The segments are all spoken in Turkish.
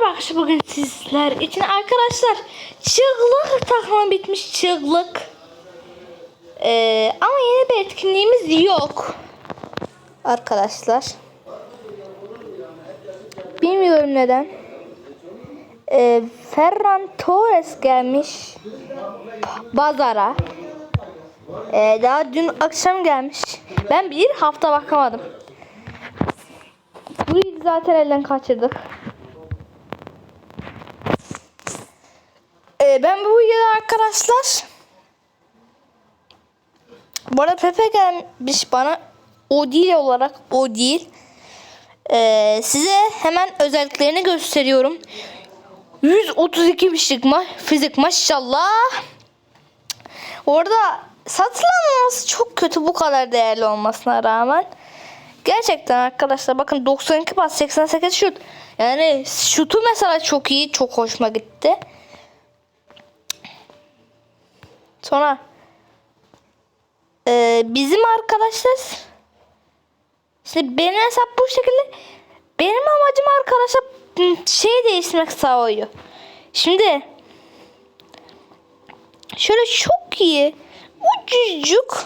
Merhaba arkadaşlar bugün sizler için arkadaşlar çığlık takma bitmiş çığlık. Ee, ama yeni bir etkinliğimiz yok. Arkadaşlar. Bilmiyorum neden. Ee, Ferran Torres gelmiş Bazara. Ee, daha dün akşam gelmiş. Ben bir hafta bakamadım. Bu zaten elden kaçırdık. Ee, ben bu videoda arkadaşlar bu arada Pepe gelmiş bana o değil olarak o değil. Ee, size hemen özelliklerini gösteriyorum. 132 fizik, ma fizik maşallah. Orada satılamaması çok kötü bu kadar değerli olmasına rağmen. Gerçekten arkadaşlar bakın 92 pas 88 şut. Yani şutu mesela çok iyi. Çok hoşuma gitti. Sonra e, bizim arkadaşlar işte benim hesap bu şekilde benim amacım arkadaşlar şey değiştirmek sağlıyor. Şimdi şöyle çok iyi ucucuk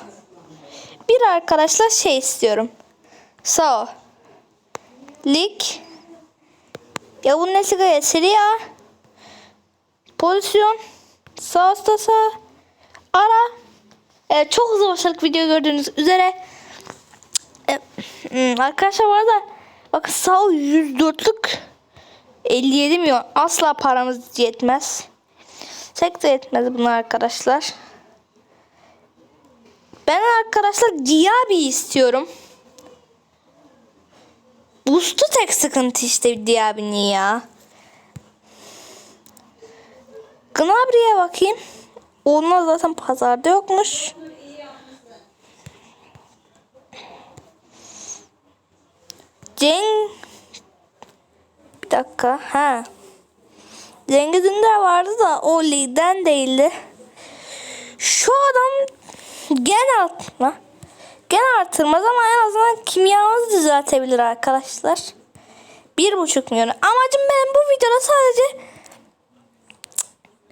bir arkadaşlar şey istiyorum. Sağ. Lig. Ya bu nesi gayet seri ya. Pozisyon. Sağ üstte sağ. Ara. Evet çok hızlı başladık video gördüğünüz üzere. Evet, hmm, arkadaşlar bu arada bakın sağ ol 104'lük 57 milyon asla paramız yetmez. Tek de yetmez bunlar arkadaşlar. Ben arkadaşlar Diaby istiyorum. Boost'u tek sıkıntı işte Diaby'nin ya. Gnabry'e bakayım. Onlar zaten pazarda yokmuş. Ceng bir dakika ha Cengiz Ünder vardı da o ligden değildi. Şu adam gen artma. Gen artırmaz ama en azından kimyamızı düzeltebilir arkadaşlar. Bir buçuk milyon. Amacım benim bu videoda sadece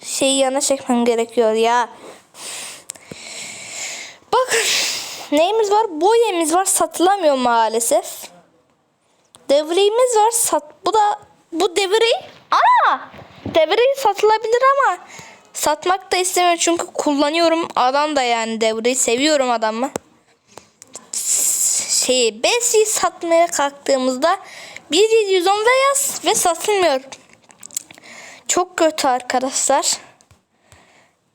şeyi yana çekmem gerekiyor ya. Bakın neyimiz var? Boyemiz var satılamıyor maalesef. Devrimiz var sat. Bu da bu devri. Ana! Devri satılabilir ama satmak da istemiyorum çünkü kullanıyorum. Adam da yani devreyi seviyorum adamı. Şey Besi'yi satmaya kalktığımızda 1710 beyaz ve satılmıyor. Çok kötü arkadaşlar.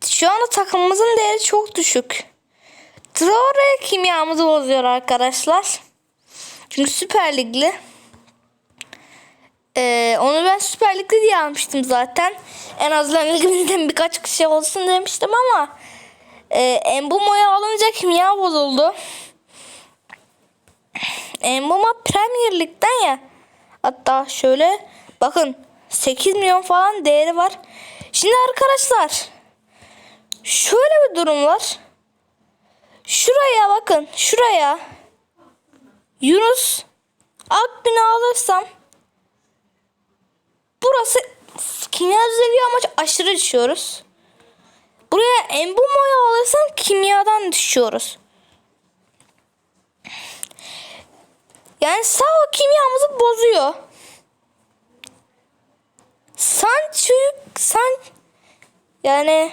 Şu anda takımımızın değeri çok düşük. Traore kimyamızı bozuyor arkadaşlar. Çünkü Süper Ligli. Ee, onu ben Süper Ligli diye almıştım zaten. En azından ligimizden birkaç kişi olsun demiştim ama e, Embumo'yu alınca kimya bozuldu. Embuma Premier Lig'den ya. Hatta şöyle bakın 8 milyon falan değeri var. Şimdi arkadaşlar şöyle bir durum var. Şuraya bakın şuraya Yunus Akbin'i alırsam burası kimya düzeyi amaç aşırı düşüyoruz. Buraya Embumo'yu alırsam kimyadan düşüyoruz. Yani sağ o kimyamızı bozuyor. Sancho'yu san yani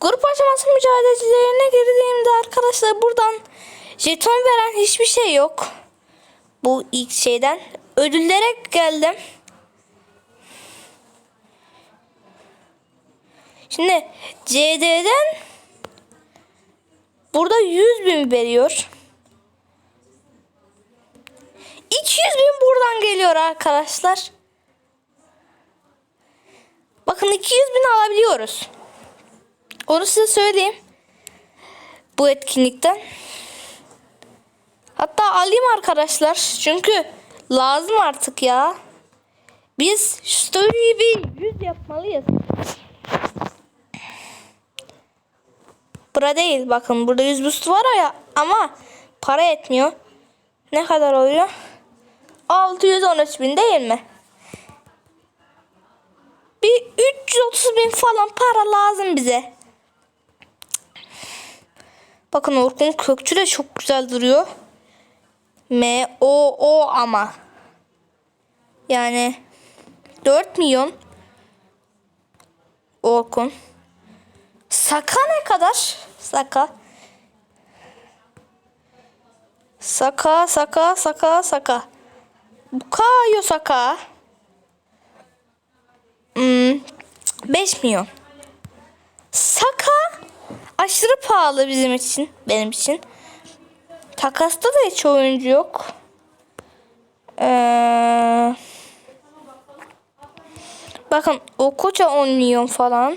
grup aşaması mücadelelerine girdiğimde arkadaşlar buradan jeton veren hiçbir şey yok. Bu ilk şeyden ödüllere geldim. Şimdi CD'den burada 100 bin veriyor. 200 bin buradan geliyor arkadaşlar. Bakın 200 bin alabiliyoruz. Onu size söyleyeyim. Bu etkinlikten. Hatta alayım arkadaşlar. Çünkü lazım artık ya. Biz story'yi bir 100 yapmalıyız. Bura değil. Bakın burada 100 boost var ya ama para etmiyor. Ne kadar oluyor? 613 bin değil mi? Bir 330 bin falan para lazım bize. Bakın Orkun Kökçü de çok güzel duruyor. M O O ama. Yani 4 milyon. Orkun. Saka ne kadar? Saka. Saka, Saka, Saka, Saka. Bukayo Saka. Hmm, 5 milyon. Saka aşırı pahalı bizim için, benim için. Takasta da hiç oyuncu yok. Ee, bakın o koça 10 milyon falan.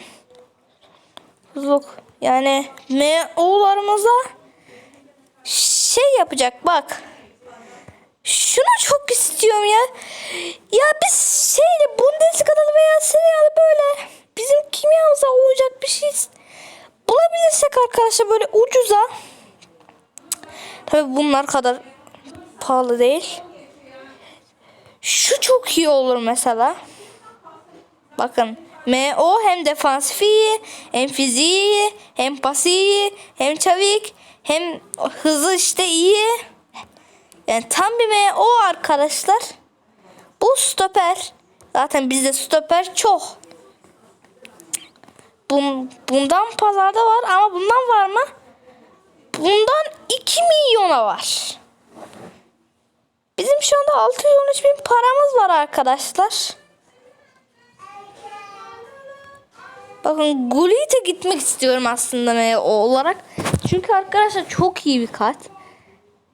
Yok yani MO'larımıza şey yapacak bak. Şunu çok istiyorum ya. Ya biz şeyde Bundesliga'da veya Serie böyle bizim kimyamıza olacak bir şey bulabilirsek arkadaşlar böyle ucuza. Tabii bunlar kadar pahalı değil. Şu çok iyi olur mesela. Bakın MO hem defansif iyi, hem fiziği hem pası iyi, hem çevik, hem hızı işte iyi. Yani tam bir MO arkadaşlar. Bu stoper. Zaten bizde stoper çok. Bun, bundan pazarda var ama bundan var mı? Bundan 2 milyona var. Bizim şu anda 613 bin paramız var arkadaşlar. Bakın Gulit'e gitmek istiyorum aslında MO olarak. Çünkü arkadaşlar çok iyi bir kart.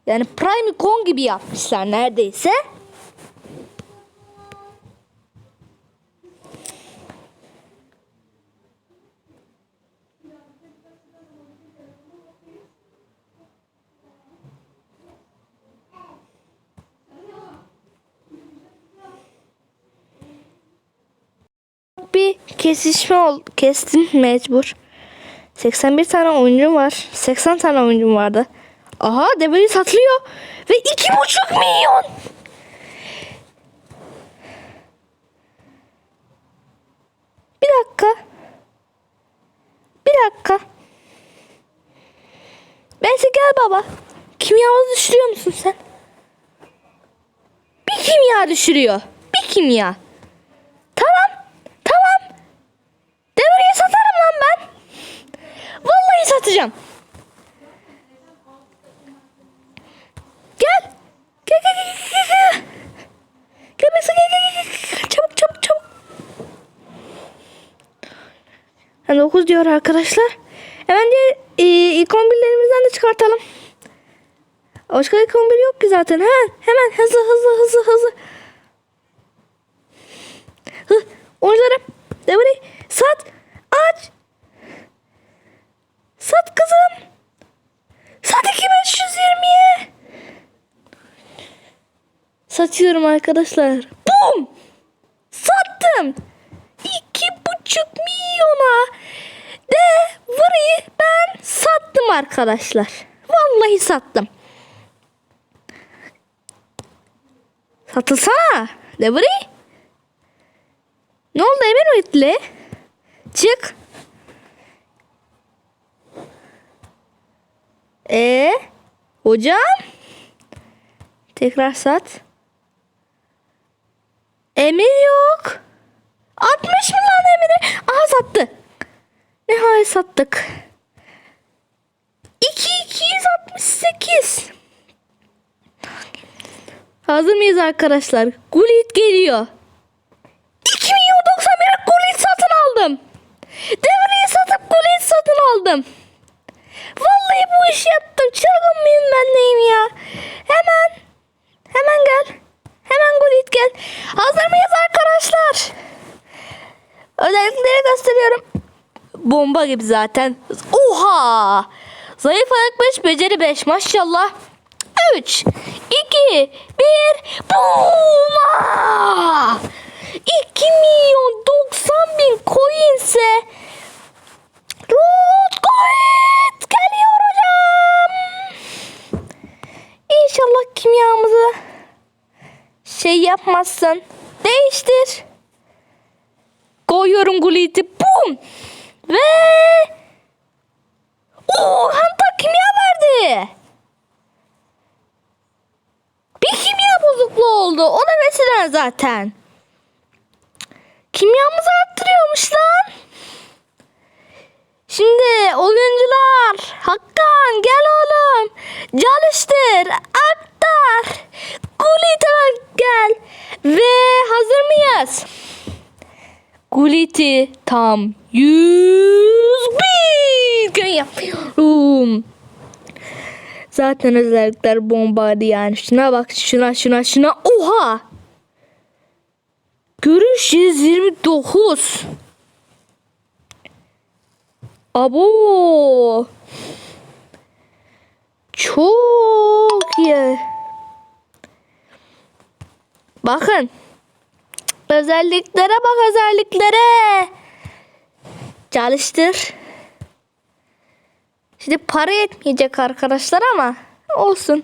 Yani Prime Icon gibi yapmışlar neredeyse. bir kesişme ol kestim mecbur. 81 tane oyuncum var. 80 tane oyuncum vardı. Aha Debeli satılıyor. Ve 2,5 milyon. Bir dakika. Bir dakika. Neyse gel baba. Kimyamızı düşürüyor musun sen? Bir kimya düşürüyor. Bir kimya. Tamam. Tamam. Devreyi satarım lan ben. Vallahi satacağım. Gel. Gel gel gel gel gel. Gel mesela gel gel gel, gel. Çabuk çabuk çabuk. Yani 9 diyor arkadaşlar. Hemen de e, ilk 11'lerimizden de çıkartalım. Başka ilk 11 yok ki zaten. Hemen hemen hızlı hızlı hızlı hızlı. Hı, oyuncularım. Devreyi sat. Aç. Sat kızım. Sat 2520'ye. Satıyorum arkadaşlar. Bum. Sattım. İki buçuk milyona. De vırıyı ben sattım arkadaşlar. Vallahi sattım. Satılsana. De vırıyı. Ne oldu Emir Ümitli? Çık. E hocam? Tekrar sat. Emir yok. 60 mı lan Emir'i? Aha sattı. Nihayet sattık. 2268. Hazır mıyız arkadaşlar? Gullit geliyor. 2 milyon 91 Gullit satın aldım. Devreyi satıp Gullit satın aldım. Vallahi bu işi yaptım. Çılgın mıyım ben neyim ya? Hemen. Hemen gel. Hemen Gullit gel. Hazır mıyız arkadaşlar? Özellikleri gösteriyorum. Bomba gibi zaten. Oha! Zayıf ayak 5, beceri 5. Maşallah. 3, 2, 1. Boom! 2 milyon 90 bin coinse Root Coin geliyor hocam. İnşallah kimyamızı mısın? Değiştir. Koyuyorum guliti. Bum. Ve Oo, Hanta kimya verdi. Bir kimya bozukluğu oldu. O mesela zaten. Kimyamızı arttırıyormuş lan. Şimdi oyuncular Hakan gel oğlum. Çalıştır. Aktar. Gulit'e gel. Ve hazır mıyız? Gulit'i tam 101 gün yapıyorum. Zaten özellikler bombaydı yani. Şuna bak şuna şuna şuna. Oha! Görüş 129. Abo. Çok iyi. Bakın. Özelliklere bak özelliklere. Çalıştır. Şimdi para yetmeyecek arkadaşlar ama olsun.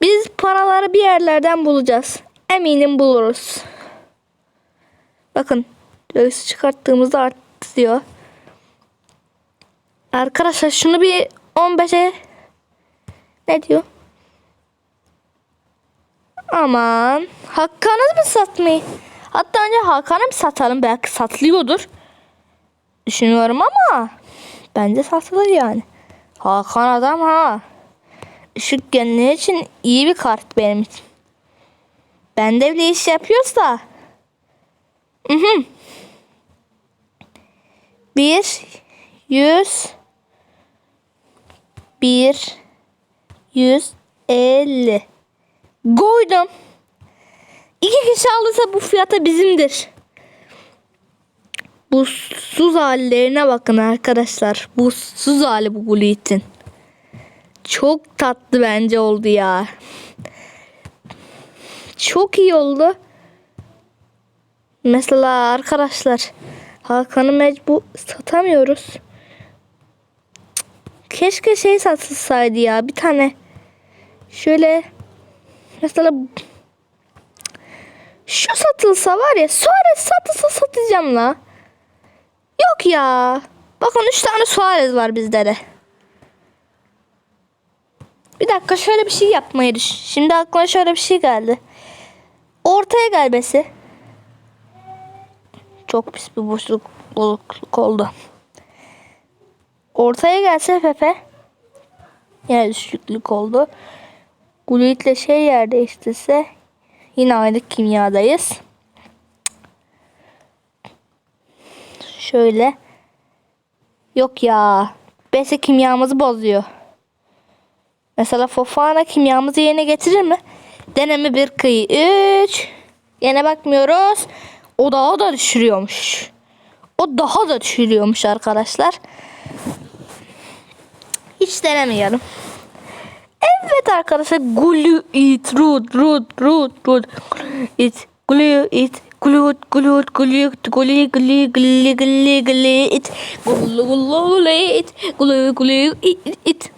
Biz paraları bir yerlerden bulacağız. Eminim buluruz. Bakın göğsü çıkarttığımızda artıyor. Arkadaşlar şunu bir 15'e ne diyor? Aman Hakan'ı mı satmayı? Hatta önce Hakan'ı mı satalım? Belki satılıyordur. Düşünüyorum ama bence satılır yani. Hakan adam ha. Işık genliği için iyi bir kart benim için. Bende bile iş yapıyorsa. Bir, yüz, bir, yüz elli. Koydum. İki kişi alırsa bu fiyata bizimdir. Bu suz hallerine bakın arkadaşlar. Bu suz hali bu Gulit'in. Çok tatlı bence oldu ya. Çok iyi oldu. Mesela arkadaşlar Hakan'ı mecbur satamıyoruz. Keşke şey satılsaydı ya bir tane. Şöyle mesela şu satılsa var ya Suarez satılsa satacağım la. Yok ya. Bakın 3 tane Suarez var bizde de. Bir dakika şöyle bir şey yapmayı düş. Şimdi aklıma şöyle bir şey geldi. Ortaya gelmesi. Çok pis bir boşluk bozukluk oldu. Ortaya gelse Pepe. Yine düşüklük oldu. Gulit'le şey yer değiştirse yine aynı kimyadayız. Şöyle. Yok ya. Bese kimyamızı bozuyor. Mesela Fofana kimyamızı yerine getirir mi? Deneme bir kıyı 3. Yine bakmıyoruz. O daha da düşürüyormuş. O daha da düşürüyormuş arkadaşlar. Hiç denemeyelim. Evet arkadaşlar. Glue it, root, root, root, root. It, glue it, glue, glue, glue, glue, glue, glue, glue, glue it. Glue, glue it, glue, glue it, it.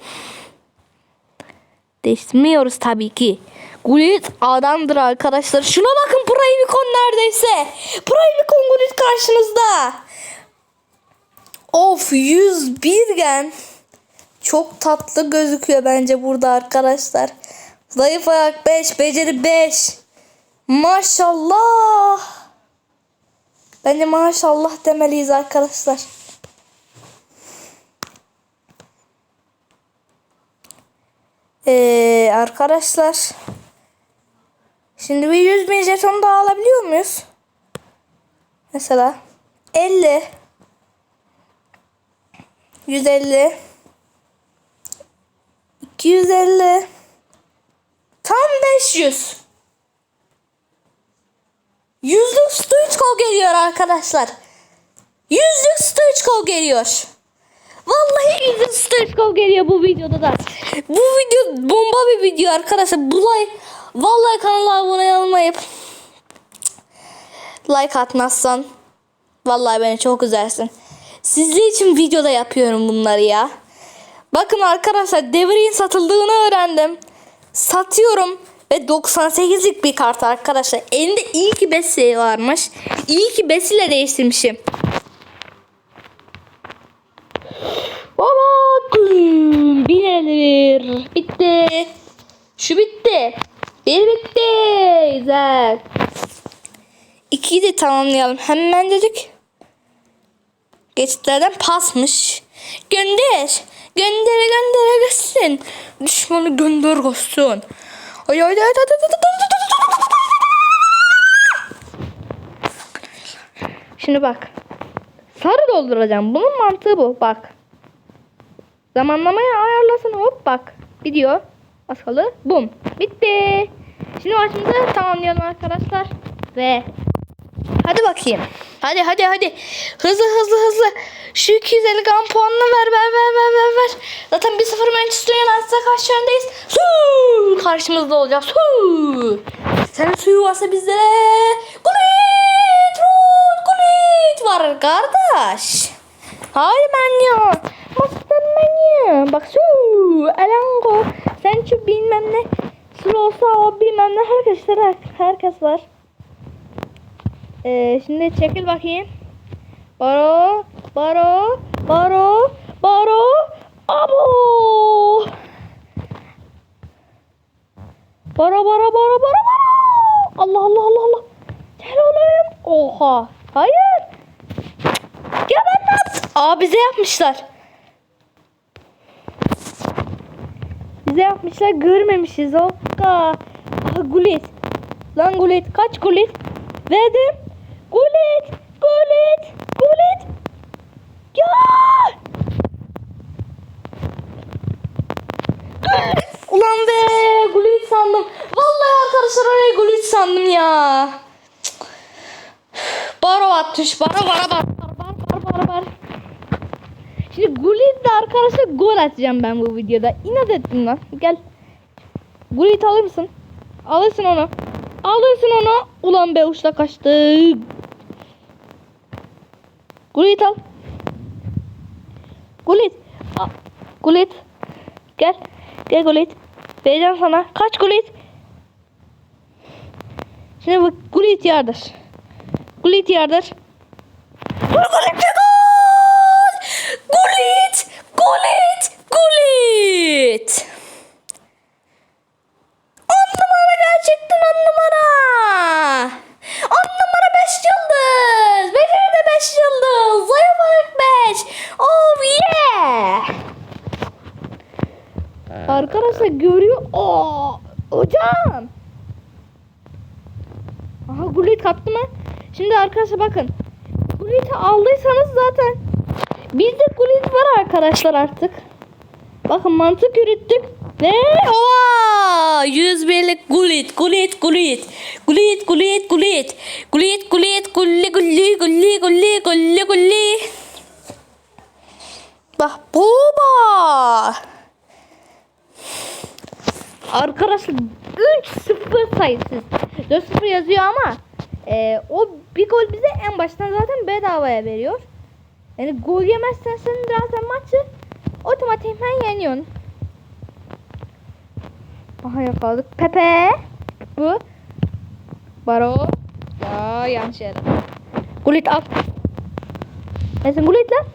Değiştirmiyoruz tabii ki. Gullit adamdır arkadaşlar. Şuna bakın Primicon neredeyse. Primicon Gullit karşınızda. Of 101 gen. Çok tatlı gözüküyor bence burada arkadaşlar. Zayıf ayak 5, beceri 5. Maşallah. Bence maşallah demeliyiz arkadaşlar. Ee, arkadaşlar. Şimdi bir 100 bin jeton daha alabiliyor muyuz? Mesela 50 150 250 Tam 500 Yüzlük kol geliyor arkadaşlar. Yüzlük kol geliyor. Vallahi yüzlük kol geliyor bu videoda da. Bu video bomba bir video arkadaşlar. Bu like, vallahi kanala abone olmayıp like atmazsan vallahi beni çok üzersin. Sizler için videoda yapıyorum bunları ya. Bakın arkadaşlar devrin satıldığını öğrendim. Satıyorum Ve 98'lik bir kart arkadaşlar. Elinde iyi ki Bessie varmış. İyi ki Bessie ile değiştirmişim. Baba güm, binilir. Bitti. Şu bitti. Bir bitti. Güzel. İkiyi de tamamlayalım. Hemen dedik. Geçitlerden pasmış. Gönder. Gönder gönder gitsin. Düşmanı gönder gitsin. Ay ay ay ay ay ay Şimdi bak. Sarı dolduracağım. Bunun mantığı bu. Bak. Zamanlamayı ayarlasın. Hop bak. Gidiyor. Askalı. Bum. Bitti. Şimdi maçımızı tamamlayalım arkadaşlar. Ve Hadi bakayım. Hadi hadi hadi. Hızlı hızlı hızlı. Şu 250 gram puanını ver ver ver ver ver ver. Zaten 1-0 Manchester United'a karşı öndeyiz. Su! Karşımızda olacak. Su! Senin suyu varsa bizde! Rol! Gullit! Var kardeş. Hayır ben ya. Master. Bak su! Elango. Sen şu bilmem ne. Sur olsa o bilmem ne. Herkes, herkes var. Ee, şimdi çekil bakayım. Baro, baro, baro, baro, abo. Baro, baro, baro, baro, baro. Allah, Allah, Allah, Allah. Gel oğlum. Oha. Hayır. Ne yaptım? Aa bize yapmışlar. Bize yapmışlar görmemişiz. Okka. Aha gulit. Lan gulit. Kaç gulit? Verdim. Gulit. Gulit. Gulit. Ya. Ulan be. Gulit sandım. Vallahi arkadaşlar oraya gulit sandım ya. Baro atmış. Baro baro baro. Şimdi Gulit'le arkadaşlar gol atacağım ben bu videoda. İnat ettim lan. Gel. Gulit alır mısın? Alırsın onu. Alırsın onu. Ulan be uçla kaçtı. Gulit al. Gulit. Al. Gulit. Gel. Gel Gulit. Vereceğim sana. Kaç Gulit. Şimdi bu Gulit yardır. Gulit yardır. Ve gol! Gulit! Gulit! Gulit! On numara gerçekten on numara. On numara beş yıldız. Benim de beş yıldız. Zaya fark beş. Oh yeah. Arkadaşlar görüyor. Oo, hocam. Aha gulit kaptı mı? Şimdi arkadaşlar bakın. Gulit'i aldıysanız zaten bizde gulit var arkadaşlar artık. Bakın mantık yürüttük. Ve oha! 101'lik gulit gulit gulit gulit gulit gulit gulit gulit gulli gulli gulli gulli gulli gulli Bak baba Arkadaşlar 3-0 sayısız. 4-0 yazıyor ama e, o bir gol bize en baştan zaten bedavaya veriyor. Yani gol yemezsen sen zaten maçı otomatikman yeniyorsun. Aha yakaladık. Pepe. Bu. Baro. Ya yanlış yere. Gulit al. Nesin Gulit lan?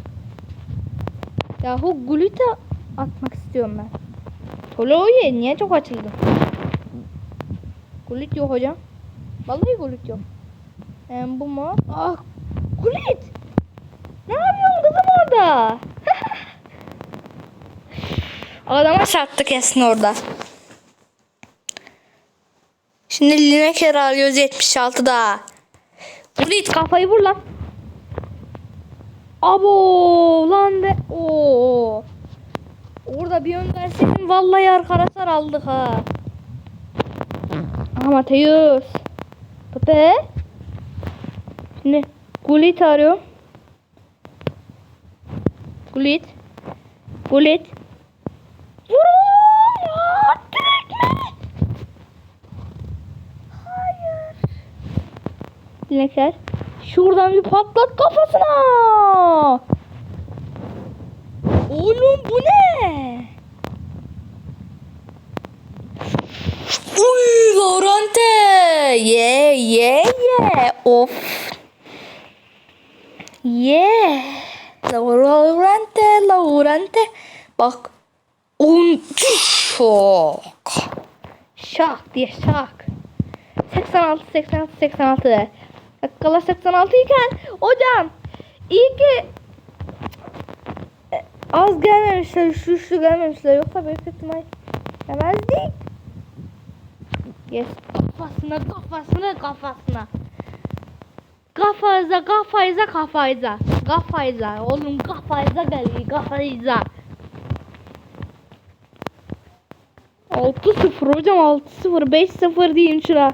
Yahu Gulit'e atmak istiyorum ben. Tolo'yu niye çok açıldı? Gulit yok hocam. Vallahi Gulit yok. Hem bu mu? Ah Gulit. Orada? Adama çarptı kesin orada. Şimdi Lineker alıyoruz 76'da. Bulit kafayı vur lan. Abo lan de. Oo. Orada bir ön vallahi arkadaşlar aldık ha. Aha Mateus. Pepe. Şimdi Gullit arıyor. Gulit. Gulit. Vurun! Direkt Hayır. Dinekler. Şuradan bir patlat kafasına. Oğlum bu ne? Uy Lorante. Yeah yeah yeah. Of. Yeah. Laurente Laurente. Bak. On şok. Şak diye şak. 86 86 86. Dakikalar 86 iken hocam iyi ki e, az gelmemişler, üçlü üçlü gelmemişler. Yoksa büyük ihtimal yemezdik. Yes. Kafasına, kafasına, kafasına. Kafayıza, kafayıza, kafayıza. Kafayıza. Oğlum kafayıza geliyor, kafayıza. 6-0 hocam 6-0 5-0 diyeyim şuna.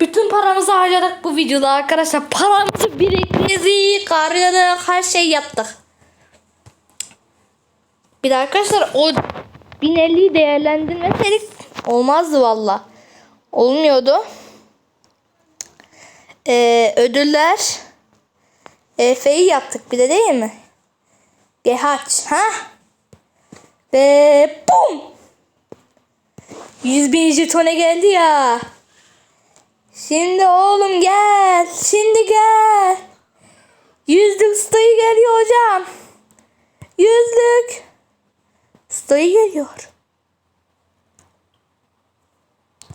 Bütün paramızı harcadık bu videoda arkadaşlar. Paramızı biriktirdik, harcadık, her şey yaptık. Bir de arkadaşlar o 1050'yi değerlendirmeseydik olmazdı valla. Olmuyordu. Ee, ödüller Efe'yi yaptık bir de değil mi? Gehaç. Ha? Ve bum. 100 bin jetone geldi ya. Şimdi oğlum gel. Şimdi gel. Yüzlük stayı geliyor hocam. Yüzlük. Stayı geliyor.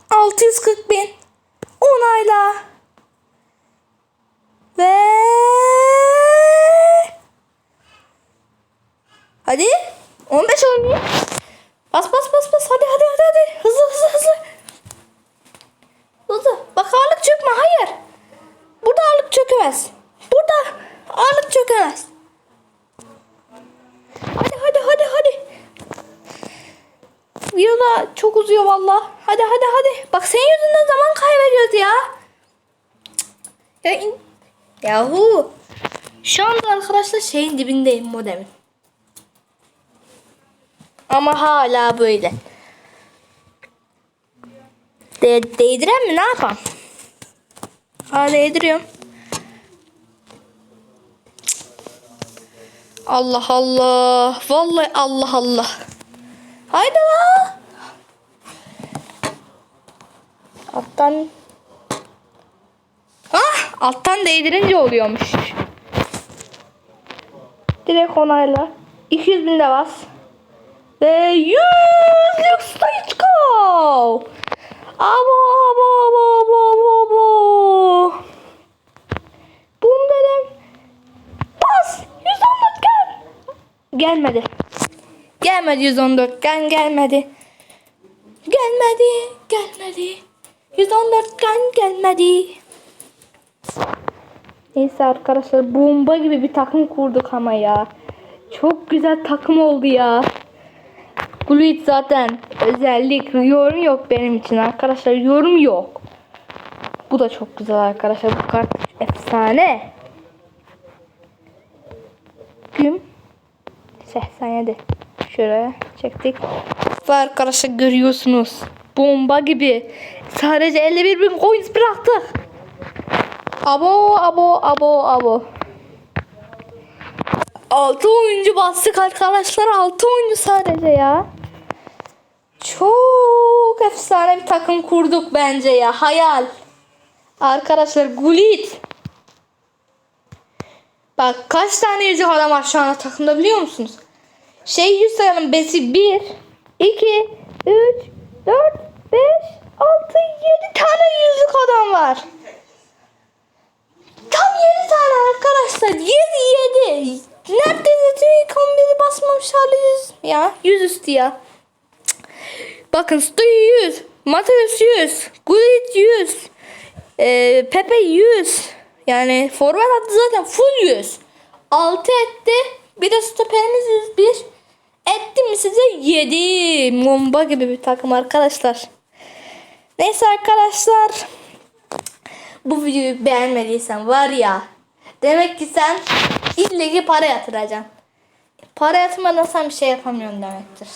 640 bin. Onayla. Ve Hadi. 15 oynayayım. Bas bas bas bas. Hadi hadi hadi hadi. Hızlı hızlı hızlı. Hızlı. Bak ağırlık çökme. Hayır. Burada ağırlık çökemez. Burada ağırlık çökemez. Hadi hadi hadi hadi. Video da çok uzuyor valla. Hadi hadi hadi. Bak senin yüzünden zaman kaybediyoruz ya. Cık. Ya in... Yahu. Şu anda arkadaşlar şeyin dibindeyim modemin. Ama hala böyle. De değdiren mi ne yapalım? Hala değdiriyorum. Allah Allah. Vallahi Allah Allah. Haydi la. Alttan Ah, alttan değdirince oluyormuş. Direkt onayla. 200 bin de bas. Ve yüzlük Stoichko. Abo abo abo abo abo abo. Bum dedim. Bas. 114 gel. Gelmedi. Gelmedi 114 gen gelmedi. Gelmedi. Gelmedi. 114 gen gelmedi. Neyse arkadaşlar bomba gibi bir takım kurduk ama ya. Çok güzel takım oldu ya. Gluit zaten özellik yorum yok benim için arkadaşlar yorum yok. Bu da çok güzel arkadaşlar bu kart efsane. Güm 87 şöyle çektik. Ve arkadaşlar görüyorsunuz bomba gibi sadece 51 bin coins bıraktık. Abo abo abo abo. 6 oyuncu bastık arkadaşlar. 6 oyuncu sadece ya. Çok efsane bir takım kurduk bence ya. Hayal. Arkadaşlar Gullit. Bak kaç tane yüzük adam var şu anda takımda biliyor musunuz? Şey yüz sayalım. Besi 1, 2, 3, 4, 5, 6, 7 tane yüzük adam var. Tam 7 tane arkadaşlar. 7 7. Neredeyse tüm ilk 11'i basmamış hali 100. Ya 100 üstü ya. Cık. Bakın Stu 100. Mateus 100. Gullit 100. Ee, Pepe 100. Yani forvet attı zaten full 100. 6 etti. Bir de stoperimiz 101. Etti mi size 7. Bomba gibi bir takım arkadaşlar. Neyse arkadaşlar. Bu videoyu beğenmediysen var ya. Demek ki sen ille ki para yatıracaksın. Para yatırmadan sen bir şey yapamıyorsun demektir.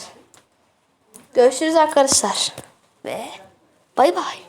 Görüşürüz arkadaşlar. Ve bay bay.